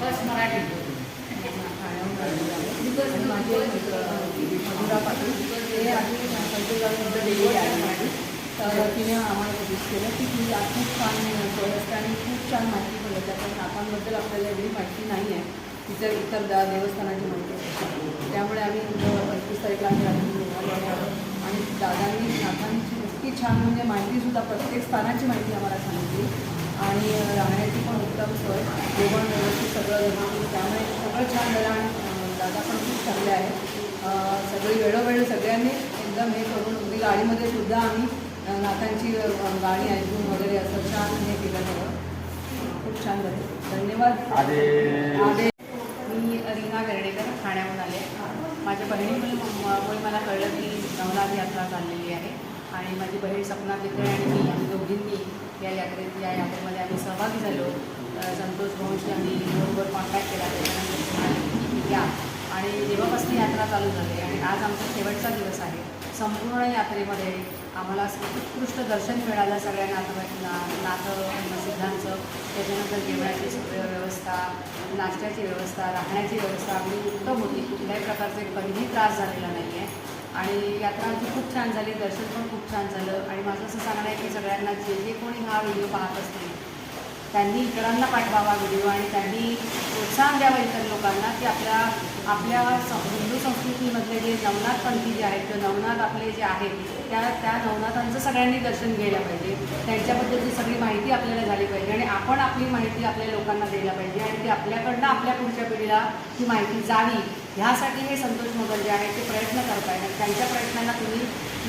बस मराठी आहे मधुरा पाटील आहे माझी तर तिने आम्हाला सजेस्ट केलं की ती खूप छान सोय असते आणि खूप छान माहिती पण त्याच्या कारण नाकांबद्दल आपल्याला एवढी माहिती नाही आहे तिच्या इतर दा देवस्थानाची माहिती असते त्यामुळे आम्ही पंचवीस तारीखला आम्ही रात्री आणि दादांनी नाथांची इतकी छान म्हणजे माहितीसुद्धा प्रत्येक स्थानाची माहिती आम्हाला सांगितली. आणि राहण्याची पण उत्तम सोय. जेवण व्यवस्थित सगळं व्यवस्थित त्यामुळे सगळं छान झालं आणि दादा पण खूप चांगले आहेत. अं, सगळी वेळोवेळी सगळ्यांनी एकदम हे करून अगदी गाडीमध्ये सुद्धा आम्ही नाथांची गाणी ऐकून वगैरे असं छान हे केलं सगळं. खूप छान झालं. धन्यवाद. आदे मी रीना गर्डेकर ठाण्याहून आले. माझ्या बहिणीमुळे मला कळलं की नवनाथ यात्रा चाललेली आहे. आणि माझी बहीण सपना तिकडे आणि मी दोघींनी या यात्रेत या यात्रेमध्ये आम्ही सहभागी झालो. संतोष भाऊंशी आम्ही बरोबर कॉन्टॅक्ट केला त्याच्यानंतर या. आणि जेव्हापासून यात्रा चालू झाली आणि आज आमचा शेवटचा दिवस आहे. संपूर्ण यात्रेमध्ये आम्हाला उत्कृष्ट दर्शन मिळालं सगळ्या नाथ नातं सिद्धांचं त्याच्यानंतर जेवणाची व्यवस्था नाश्त्याची व्यवस्था राहण्याची व्यवस्था. अगदी उत्तम होती. कुठल्याही प्रकारचे कधीही त्रास झालेला नाही आहे आणि यात्रा आमची खूप छान झाली दर्शन पण खूप छान झालं. आणि माझं असं सांगणं आहे की सगळ्यांना जे जे कोणी हा व्हिडिओ पाहत असतील त्यांनी इतरांना पाठवावा व्हिडिओ आणि त्यांनी प्रोत्साहन द्यावं इतर लोकांना की आपल्या आपल्या हिंदू संस्कृतीमधले जे नवनाथ पंथी जे आहेत किंवा नवनाथ आपले जे आहेत त्या त्या नवनाथांचं सगळ्यांनी दर्शन घ्यायला पाहिजे. त्यांच्याबद्दलची सगळी माहिती आपल्याला झाली पाहिजे आणि आपण आपली माहिती आपल्या लोकांना द्यायला पाहिजे आणि ते आपल्याकडनं आपल्या पुढच्या पिढीला ही माहिती जावी. ह्यासाठी हे संतोष मोगल जे आहेत ते प्रयत्न करत आहेत त्यांच्या प्रयत्नांना तुम्ही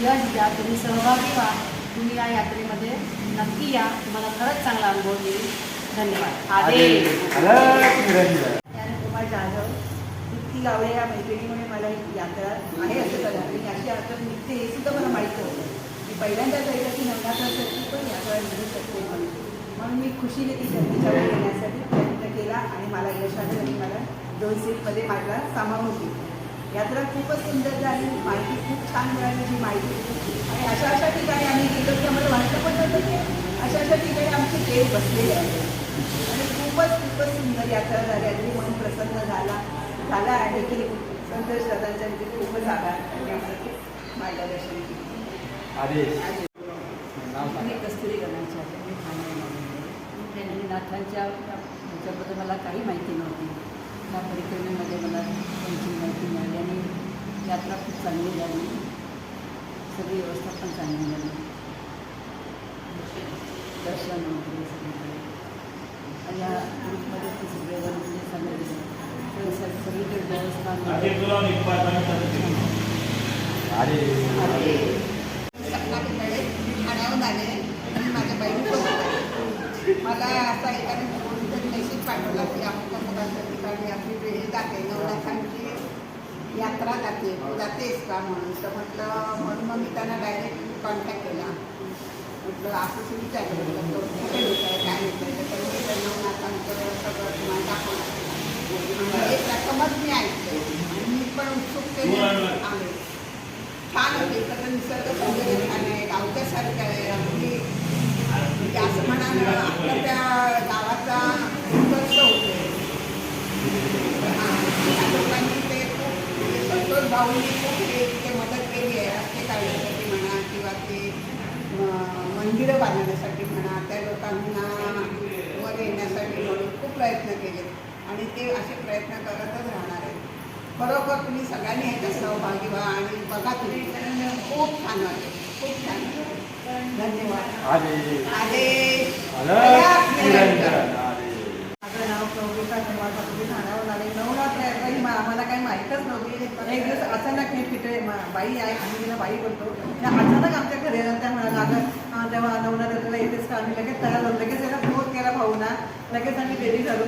यश द्या तुम्ही सहभागी व्हा. तुम्ही या यात्रेमध्ये नक्की या. तुम्हाला खरंच चांगला अनुभव येईल धन्यवाद. आदेश कुमार जाधव इतकी गावडे या मैत्रिणीमुळे मला ही यात्रा आहे असं कळलं. आणि अशी यात्रा निघते हे सुद्धा मला माहीत होतं. मी पहिल्यांदाच ऐकलं की नवरात्रासाठी पण यात्रा निघू शकते म्हणून. म्हणून मी खुशीने ती गर्दीच्या येण्यासाठी प्रयत्न केला आणि मला यश आलं आणि मला दोन सीटमध्ये माझ्या सामावून घेतलं यात्रा खूपच सुंदर झाली. माहिती खूप छान मिळाली. जी माहिती आणि अशा अशा ठिकाणी आम्ही गेलो की आम्हाला वाटलं पण नव्हतं की अशा अशा ठिकाणी आमचे देव बसलेले आहेत. आणि खूपच खूपच सुंदर यात्रा झाली. अगदी मन प्रसन्न झाला झाला आहे की संतोष दादांच्या इथे खूपच आभार. आम्हाला मार्गदर्शन केलं. मी कस्तुरी गणांची आहे. मी नाथांच्या ह्याच्याबद्दल मला काही माहिती नव्हती. त्या परिक्रमेमध्ये मला त्यांची माहिती मिळाली आणि यात्रा खूप चांगली झाली सगळी व्यवस्था पण चांगली झाली दर्शन वगैरे सगळीकडे आणि या ग्रुपमध्ये ते सगळेजण म्हणजे सग- सगळीकडे व्यवस्था मला असा एकाने कोणीतरी मेसेज पाठवला की अमुक अमुकाच्या ठिकाणी आपली हे जाते नवनाथांची यात्रा जाते तू जातेस का म्हणून. तर म्हटलं म्हणून मग मी त्यांना डायरेक्ट कॉन्टॅक्ट केला. म्हटलं असं असं विचारलं. म्हटलं कुठे होत? आहे काय होत? आहे तर ते नवनाथांचं सगळं तुम्हाला दाखवलं रकमच मी ऐकते आणि मी पण उत्सुकतेने आले छान होते. सगळं निसर्ग सौंदर्य छान आहे. गावच्यासारखं आहे. अगदी म्हणजे असं म्हणा ना आपल्या त्या गावाचा उत्कर्ष होतो त्या लोकांनी ते खूप म्हणजे संतोष भाऊंनी खूप इतके मदत केली आहे. रस्ते काढण्यासाठी म्हणा किंवा ते मंदिरं बांधण्यासाठी म्हणा त्या लोकांना वर येण्यासाठी म्हणून खूप प्रयत्न केले. आणि ते असे प्रयत्न करतच राहणार आहेत. बरोबर तुम्ही सगळ्यांनी ह्याच्यात सहभागी व्हा आणि बघा तुम्ही. खूप छान वाटेल. खूप छान धन्यवाद. आदेश आदेश अलग निरंजन आदेश माझं नाव कौरिका कुमार पाटील ठाण्यावर आले नवरात्र यात्रा ही मा- आम्हाला काही माहीतच नव्हती. एक दिवस अचानक मी तिथे बाई आहे आम्ही तिला बाई बोलतो. त्या अचानक आमच्या घरी त्या म्हणाला अं, तेव्हा नवनाथ यात्रेला येतेच का आम्ही लगेच तयार झालो लगेच याला फोन केला भाऊना. लगेच आम्ही रेडी झालो.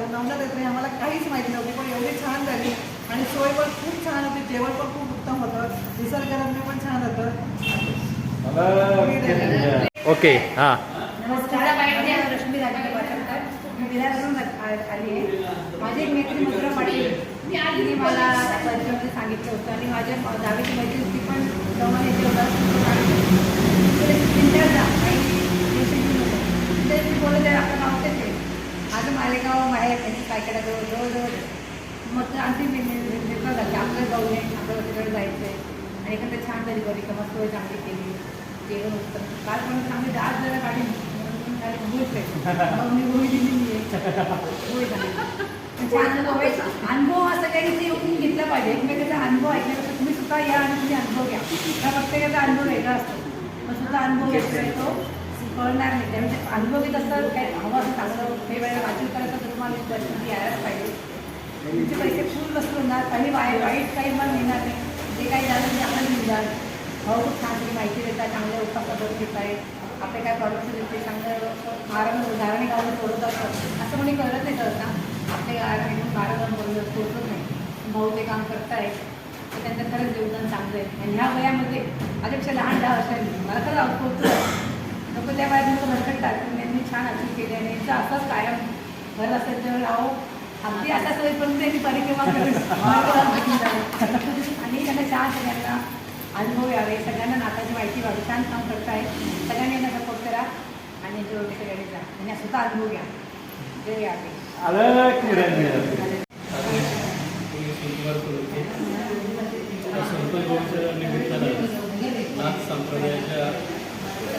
ही आम्हाला काहीच माहिती नव्हती पण एवढी छान झाली. आणि सोय पण खूप छान होती जेवण पण खूप उत्तम होतं निसर्गरम्य पण छान होतं. ओके हां नमस्कार माझे नाव रश्मी राजेंद्र पाटणकर मी विरारवरून आ- आली आहे माझी एक मैत्रीण मधुरा पाटील तिने मला परिचयामध्ये सांगितलं होतं आणि माझ्या दहावीची मैत्री ती पण जवळ येते होता जा काही ते ती बोलत आहे आपलं गाव ते माझं मालेगाव माहेर त्यांनी काय केलं जवळ जवळजवळ मग आणखी निर्णय झाले आपलं जाऊ नये आपल्याला तिकडे जायचं आहे आणि एखादं छान तरी बरी का मस्त चांगली केली जेवण होतं काल पण चांगली डाळ जरा काढली म्हणून काय होईल मग मी गोळी गोळी झाली अनुभव आहे. अनुभव असं काही ते येऊन घेतला पाहिजे. एकमेकाचा अनुभव ऐकण्यापेक्षा तुम्ही सुद्धा या आणि तुम्ही अनुभव घ्या. त्या प्रत्येकाचा अनुभव वेगळा असतो. मग सुद्धा अनुभव घेतला तो कळणार नाही. म्हणजे अनुभव घेत असतात काय हवं असं चांगलं काही वेळेला वाचन करायचं तर तुम्हाला परिस्थिती यायलाच पाहिजे. तुमचे पैसे फुल वस्तू होणार काही वाईट वाईट काही मला मिळणार नाही. जे काही झालं ते आपल्याला मिळणार भाऊ खूप छान तुम्ही माहिती देतात चांगल्या पद्धत घेत आहेत आपले काय प्रॉब्लेम्स आहेत ते चांगलं उदाहरणे गावून सोडत असतात असं कोणी करत नाही करत ते आपले गारण घेऊन बारा बोलत नाही. भाऊ ते काम करतायत. तर त्यांचं खरंच योगदान चांगलं आहे. आणि ह्या वयामध्ये माझ्यापेक्षा लहान दहा वर्षांनी मला खरं आउटपोर्ट नको त्या वयात नको भरकटतात पण त्यांनी छान अचीव केली आणि यांचा असाच कायम घर असेल तर राहो. अगदी आता सोयीपर्यंत त्यांनी परिक्रमा करेल आणि त्यांना छान सगळ्यांना अनुभव यावे. सगळ्यांना नाताची माहिती व्हावी. छान काम करताय सगळ्यांनी यांना सपोर्ट करा आणि जो सगळ्यांनी जा. आणि स्वतः अनुभव घ्या. जय यावे. अलग निरंजन नाथ संप्रदायाच्या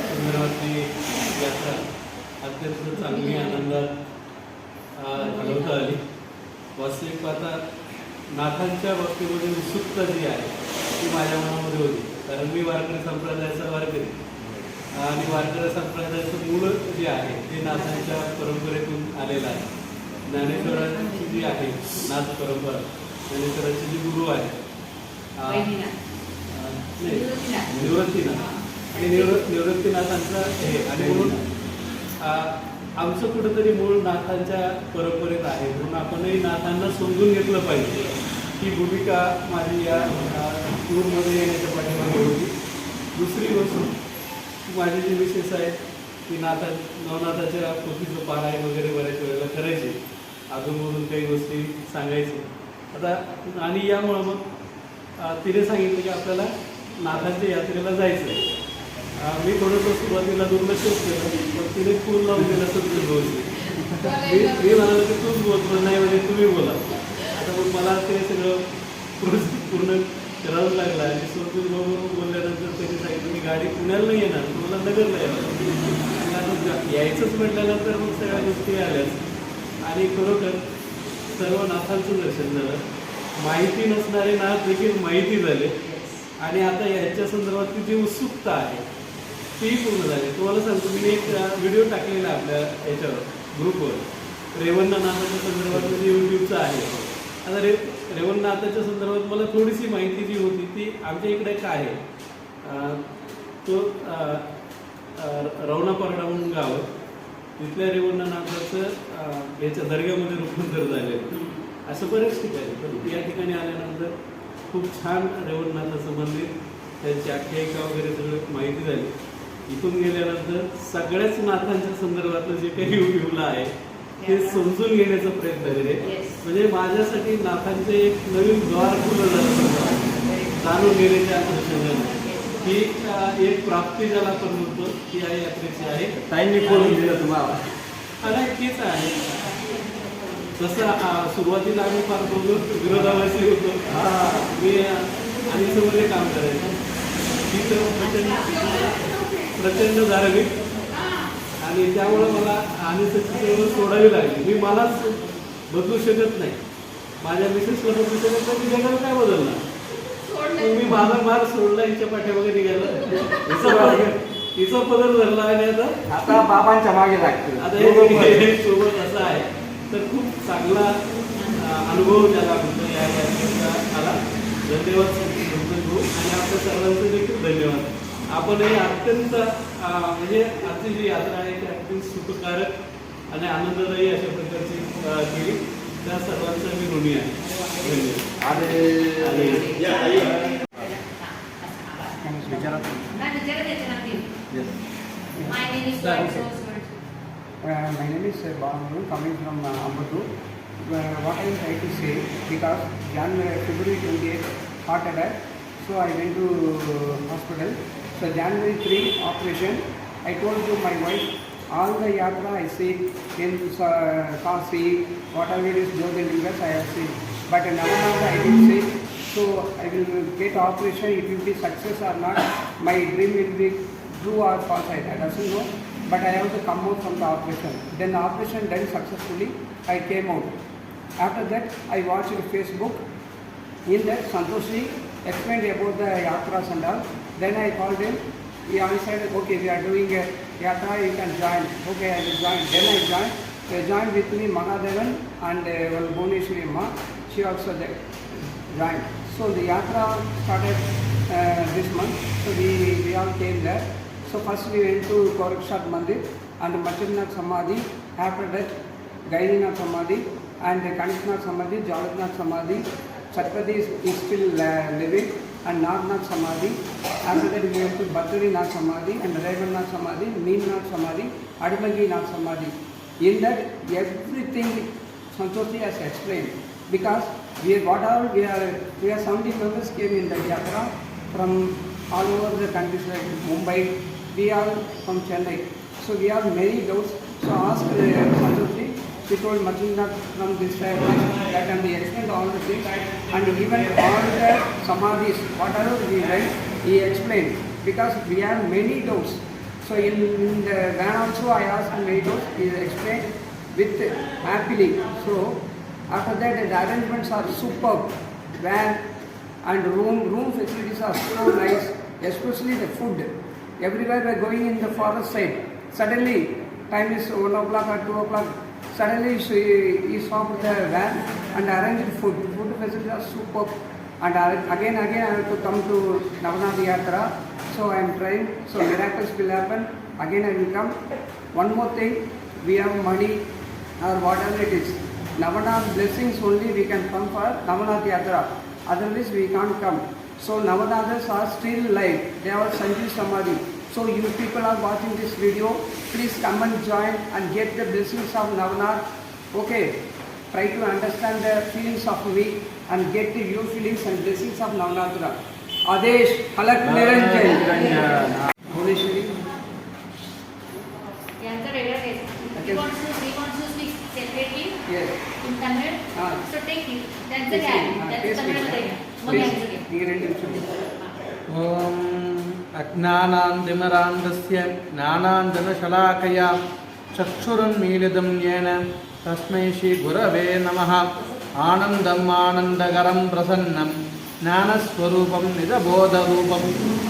संदर्भातली यात्रा अत्यंत चांगली आनंदात घडवता आली वास्तविक पाहता नाथांच्या बाबतीमध्ये उत्सुकता जी आहे ती माझ्या मनामध्ये होती कारण मी वारकरी संप्रदायाचा वारकरी आणि वारकरी संप्रदायाचं मूळ जे आहे ते नाथांच्या परंपरेतून आलेलं आहे. ज्ञानेश्वरांची जी आहे नाथ परंपरा ज्ञानेश्वरांचे जे गुरु नाही, निवृत्तीनाथ. निवृत्तीनाथ. हे. निवृ- निवृत्तीनाथांचं हे आणि म्हणून आमचं कुठंतरी मूळ नाथांच्या परंपरेत आहे म्हणून आपणही नाथांना समजून घेतलं पाहिजे. ही भूमिका माझी या टूरमध्ये येण्याच्या पाठीमागे होती. दुसरी गोष्ट की माझी जी विशेष आहे ती नाथा नवनाथाच्या पोथीचं पारायण वगैरे बऱ्याच वेळेला करायचे. अजूनमधून काही गोष्टी सांगायचे. आता आणि यामुळं मग तिने सांगितलं की आपल्याला नाथांच्या यात्रेला जायचं आहे मी थोडंसं सुरुवातीला दुर्लक्षच केलं पण तिने फुल लावून दिलं सगळं गोष्टी मी मी म्हणालो की तूच बोल पण नाही म्हणजे तुम्ही बोला. आता मग मला ते सगळं पूर्ण पूर्ण करावं लागलं आणि स्वतः बरोबर बोलल्यानंतर त्यांनी सांगितलं मी गाडी पुण्याला नाही येणार तुम्हाला नगरला येणार. आता यायचंच म्हटल्यानंतर मग सगळ्या गोष्टी आल्याच. आणि खरोखर सर्व नाथांचं दर्शन झालं. माहिती नसणारे नाथ देखील माहिती झाले. आणि आता याच्या संदर्भातली जी उत्सुकता आहे तीही पूर्ण झाली. तुम्हाला सांगतो मी एक व्हिडिओ टाकलेला आपल्या याच्यावर ग्रुपवर. रेवणनाथाच्या संदर्भात म्हणजे जे यूट्यूबचा आहे. आता रे रेवणनाथाच्या संदर्भात मला थोडीशी माहिती जी होती ती आमच्या इकडे काय आहे. तो रवणा अं, रवणापारडा म्हणून गाव आहे. तिथल्या रेवणनाथाचं अं, याच्या दर्ग्यामध्ये रूपांतर झालेलं आहे. असं बरेच ठिकाणी पण या ठिकाणी आल्यानंतर खूप छान रेवणनाथाचं मंदिर त्यांची आख्यायिका वगैरे सगळं माहिती झाली. इथून गेल्यानंतर सगळ्याच नाथांच्या संदर्भातलं जे काही युट्यूबला आहे ते समजून घेण्याचा प्रयत्न Yes. म्हणजे माझ्यासाठी नाथांचे एक नवीन द्वार खुलं झालं जाणून घेण्याच्या अनुषंगाने ही एक प्राप्ती ज्याला आपण म्हणतो ती या यात्रेची आहे. ताईंनी बोलून दिलं तुम्हाला. आणि तीच आहे. जसं सुरुवातीला आम्ही फार दोघं विरोधाभासी होतो. मी आणि समोर काम करायचं. तिथं प्रचंड प्रचंड धार्मिक. आणि त्यामुळं मला आणि त्याची सोडावी लागली. मी मलाच बदलू शकत नाही. माझ्या मिसेसला बदलू शकत नाही. मी जगाला काय बदलणार? मी माझा मार्ग सोडला हिच्या पाठीमागे निघाला. हिचा पदर- धरला आणि आता आता बाबांच्या मागे लागते. आता हे हे सोबत असं आहे. तर खूप चांगला अनुभव त्याला म्हणतो या यात्रेचा आला धन्यवाद आणि आपल्या सर्वांचे देखील धन्यवाद. आपणही अत्यंत अं, म्हणजे आजची जी यात्रा आहे ती अगदी सुखकारक आणि आनंददायी अशा प्रकारची केली. त्या सर्वांचा मी ऋणी आहे नक्की. My name is Uh, my name is uh, Banu, coming from uh, Ambatu. Uh, what I am trying to say, because January, February 28th, heart attack, so I went to uh, hospital. So January 3 operation, I told to my wife, all the yatra I see in uh, Sa- Kasi, whatever it is Jyotirlingas I have seen. But in Navanatha I didn't see. So I will get operation, it will be success or not. My dream will be true or false, I doesn't know. But I have to come out from the operation. Then the operation done successfully, I came out. After that, I watched Facebook. In that, Santoshi explained about the yatras and all. Then I called him. He answered, okay, we are doing a yatra, you can join. Okay, I will join. Then I joined. They joined with me Mahadevan and uh, one Bhuneshwari Ma. She also there joined. So the yatra started uh, this month. So we, we all came there. So first we went to Gorakshat Mandir and Machinath Samadhi. After that, Gairinath Samadhi and Kanishnath Samadhi, Jalatnath Samadhi. Chhatrapati is, is still uh, living and Nagnath Samadhi. After that we went to Badrinath Samadhi and Revanath Samadhi, Neemnath Samadhi, Adamaginath Samadhi. In that everything Santoshi has explained because we what whatever we are we are 70 members came in the yatra from all over the countries like Mumbai, we are from Chennai. So we have many doubts. So ask uh, Santoshi, she told Majinnath from this that and he explained all the things and even all the samadhis, whatever we went, he explained because we have many doubts. So in, in the van also I asked many doubts, he explained with happily. So after that the arrangements are superb. Van and room room facilities are so nice, especially the food. Everywhere we are going in the forest side. Suddenly, time is one o'clock or two o'clock. Suddenly she he stopped the van and arranged food. Food facilities are superb. And again, again, I have to come to Navanath Yatra. So I am trying. So miracles will happen. Again, I will come. One more thing, we have money or whatever it is. Navanath blessings only we can come for Navanath Yatra. Otherwise, we can't come. So Navanathas are still alive. They are Sanjeev Samadhi. So you people are watching this video, please come and join and get the blessings of Navanath. Okay, try to understand the feelings of me and get the your feelings and blessings of Navanathra. Adesh, Halak Niranjan. अज्ञानान्तिमरान्धस्य ज्ञानाञ्जनशलाकया चक्षुरुन्मीलितं येन तस्मै श्रीगुरवे नमः आनन्दम् आनन्दकरं प्रसन्नं ज्ञानस्वरूपं निजबोधरूपं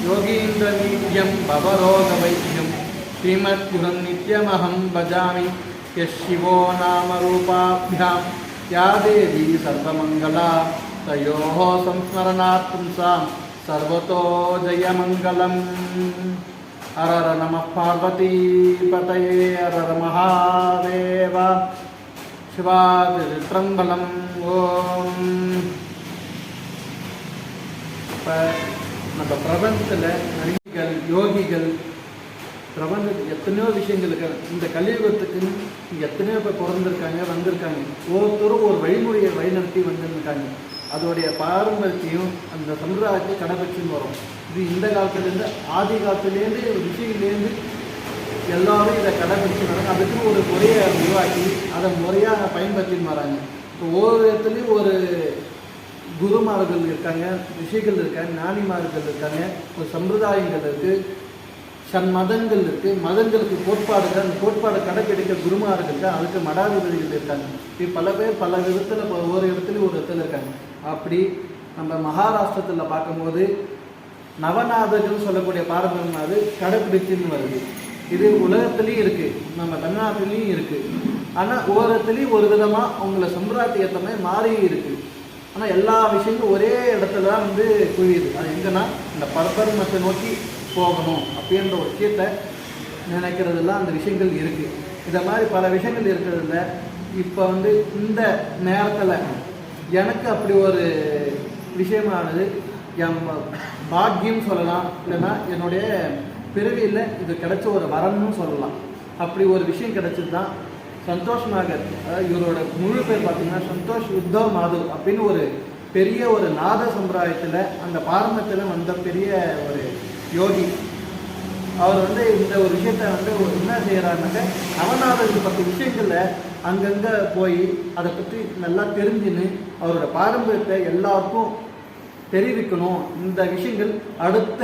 योगीन्द्रमीड्यं भवरोगवैद्यं श्रीमद्गुरुं नित्यमहं भजामि यः शिवो नामरूपाभ्यां या देवी सर्वमङ्गला तयोः संस्मरणात् पुंसां सर्वतो जयमङ्गलम् हरर नमः पार्वतीपतये हरर महादेव शिवातित्रम्बलम् ॐ இப்போ நம்ம பிரபஞ்சத்தில் அறிஞர்கள் யோகிகள் பிரபஞ்சத்தில் எத்தனையோ விஷயங்கள் இருக்கு இந்த கலியுகத்துக்குன்னு இங்கே எத்தனையோ பேர் பிறந்திருக்காங்க வந்திருக்காங்க ஒவ்வொருத்தரும் ஒரு வழிமுறையை வழிநடத்தி வந்திருக்காங்க அதோடைய பாரம்பரியத்தையும் அந்த சம்பிரதாயத்தை கடைபிடிச்சுன்னு வரும். இது இந்த காலத்துலேருந்து ஆதி காலத்துலேருந்து ரிஷியிலேருந்து எல்லாரும் இதை கடைபிடிச்சு வராங்க அதுக்கு ஒரு முறையை உருவாக்கி அதை முறையாக பயன்படுத்தின்னு வராங்க. இப்போ ஒவ்வொரு இடத்துலையும் ஒரு குருமார்கள் இருக்காங்க ரிஷிகள் இருக்காங்க ஞானிமார்கள் இருக்காங்க ஒரு சம்பிரதாயங்கள் இருக்குது சன் மதங்கள் இருக்குது மதங்களுக்கு கோட்பாடுகள் அந்த கோட்பாடை கடைப்பிடிக்க குருமார்கள் இருக்காங்க அதுக்கு மடாதிபதிகள் இருக்காங்க. இப்படி பல பேர் பல விதத்தில் ஒவ்வொரு இடத்துலையும் ஒரு இடத்துல இருக்காங்க. அப்படி நம்ம மகாராஷ்டிரத்தில் பார்க்கும்போது நவநாதர்கள் சொல்லக்கூடிய பாரம்பரியம் அது கடைப்பிடிச்சுன்னு வருது. இது உலகத்துலேயும் இருக்குது நம்ம தமிழ்நாட்டிலையும் இருக்குது ஆனால் ஓரத்துலேயும் ஒரு விதமாக அவங்கள சம்பிரதாயத்துக்கு ஏற்ற மாதிரி மாறி இருக்குது ஆனால் எல்லா விஷயங்களும் ஒரே இடத்துல தான் வந்து குவியுது. அது எங்கன்னா இந்த பரபரமத்தை நோக்கி போகணும் அப்படின்ற ஒரு விஷயத்தை நினைக்கிறதெல்லாம் அந்த விஷயங்கள் இருக்குது இதை மாதிரி பல விஷயங்கள் இருக்கிறதுல இப்போ வந்து இந்த நேரத்தில் எனக்கு அப்படி ஒரு விஷயமானது என் பாக்கியம் சொல்லலாம். இல்லைன்னா என்னுடைய பிறவியில் இது கிடைச்ச ஒரு வரம்னு சொல்லலாம். அப்படி ஒரு விஷயம் கிடைச்சது தான் சந்தோஷ் நாகர். அதாவது இவரோட முழு பேர் பார்த்தீங்கன்னா சந்தோஷ் உத்தவ் மாதவ் அப்படின்னு ஒரு பெரிய ஒரு நாத சம்பிரதாயத்தில் அந்த பாரம்பரியத்தில் வந்த பெரிய ஒரு யோகி. அவர் வந்து இந்த ஒரு விஷயத்த வந்து ஒரு என்ன செய்கிறாருனாக்க நவநாதருக்கு பத்து விஷயங்களில் அங்கங்கே போய் அதை பற்றி நல்லா தெரிஞ்சுன்னு அவரோட பாரம்பரியத்தை எல்லாருக்கும் தெரிவிக்கணும். இந்த விஷயங்கள் அடுத்த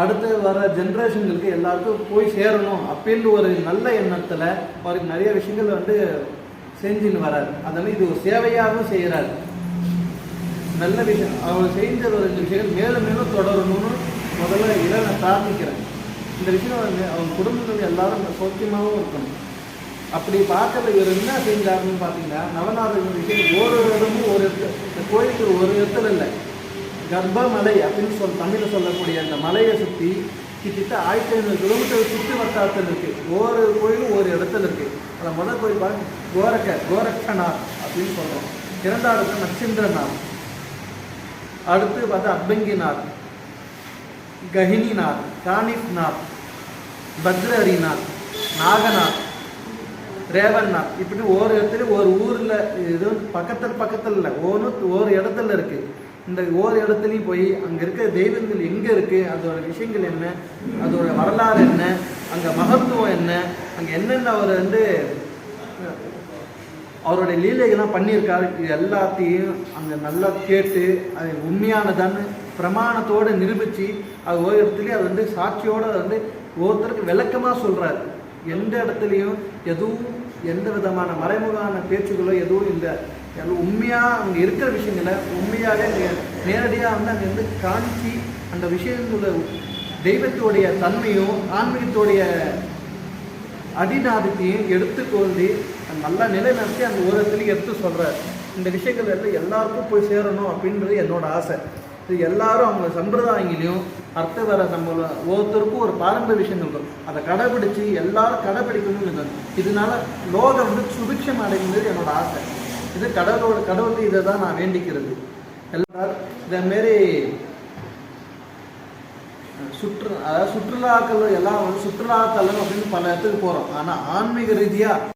அடுத்து வர ஜென்ரேஷன்களுக்கு எல்லாருக்கும் போய் சேரணும் அப்படின்ற ஒரு நல்ல எண்ணத்தில் அவருக்கு நிறைய விஷயங்கள் வந்து செஞ்சுன்னு வராரு. அதனால் இது ஒரு சேவையாகவும் செய்கிறாரு நல்ல விஷயம். அவர் செஞ்ச ஒரு ரெண்டு விஷயங்கள் மேலும் மேலும் தொடரணும்னு முதல்ல இதை நான் பிரார்த்திக்கிறேன். இந்த விஷயம் வந்து அவங்க குடும்பங்கள் எல்லாரும் சௌக்கியமாகவும் இருக்கணும். அப்படி பார்க்கல இவர் என்ன செஞ்சாருன்னு பார்த்தீங்கன்னா நவநாதன் விஷயம் ஒரு இடமும் ஒரு இடத்துல இந்த கோயிலுக்கு ஒரு இடத்துல இல்லை. கர்ப்பமலை அப்படின்னு சொல் தமிழில் சொல்லக்கூடிய அந்த மலையை சுற்றி கிட்டத்தட்ட ஆயிரத்தி ஐநூறு கிலோமீட்டர் சுற்றி வட்டாரத்தில் இருக்குது ஒவ்வொரு கோயிலும் ஒரு இடத்துல இருக்குது அதில் முதல் கோயில் பாருங்க கோரக்க கோரக்கநாத் அப்படின்னு சொல்கிறோம் இரண்டாவது நட்சந்திரநாத் அடுத்து பார்த்தா அப்பங்கிநாத் கஹினிநாத் காணிப்நாத் பத்ரஹரிநாத் நாகநாத் ரேவண்ணா. இப்படி ஒரு இடத்துல ஒரு ஊரில் இது பக்கத்தில் பக்கத்தில் இல்லை ஒன்று ஒரு இடத்துல இருக்குது இந்த ஓர் இடத்துலையும் போய் அங்கே இருக்கிற தெய்வங்கள் எங்கே இருக்குது அதோட விஷயங்கள் என்ன? அதோட வரலாறு என்ன? அங்கே மகத்துவம் என்ன? அங்கே என்னென்ன அவர் வந்து அவருடைய லீலைகள்லாம் பண்ணியிருக்காரு? இது எல்லாத்தையும் அங்கே நல்லா கேட்டு அது உண்மையானதான்னு பிரமாணத்தோடு நிரூபித்து அது ஒரு இடத்துலையும் அது வந்து சாட்சியோடு வந்து ஒவ்வொருத்தருக்கு விளக்கமாக சொல்கிறாரு எந்த இடத்துலையும் எதுவும் எந்த விதமான மறைமுகமான பேச்சுகளோ எதுவும் இல்லை. எல்லாம் உண்மையாக அங்கே இருக்கிற விஷயங்களை உண்மையாக நேரடியாக வந்து அங்கே வந்து காமிச்சு அந்த விஷயங்கள தெய்வத்தோடைய தன்மையும் ஆன்மீகத்தோடைய அடிநாதத்தையும் எடுத்துக்கொண்டு நல்லா நிலைநிறுத்தி அந்த ஒரு இடத்துலையும் எடுத்து சொல்கிறார் இந்த விஷயங்கள் எல்லாம் எல்லாருக்கும் போய் சேரணும் அப்படின்றது என்னோட ஆசை. இது எல்லாரும் அவங்க சம்பிரதாயங்களையும் அர்த்த வர நம்ம ஒவ்வொருத்தருக்கும் ஒரு பாரம்பரிய விஷயங்கள் இருக்கும். அதை கடைபிடிச்சு எல்லாரும் கடைபிடிக்கணும்னு இருக்கணும். இதனால லோகம் வந்து சுபிக்ஷம் அடைகிறது என்னோட ஆசை. இது கடவுளோட கடவுள் இதை தான் நான் வேண்டிக்கிறது. எல்லாரும் இதேமாரி சுற்று அதாவது சுற்றுலாக்கள் எல்லாம் வந்து சுற்றுலாத்தலம் அப்படின்னு பல இடத்துக்கு போகிறோம் ஆனால் ஆன்மீக ரீதியாக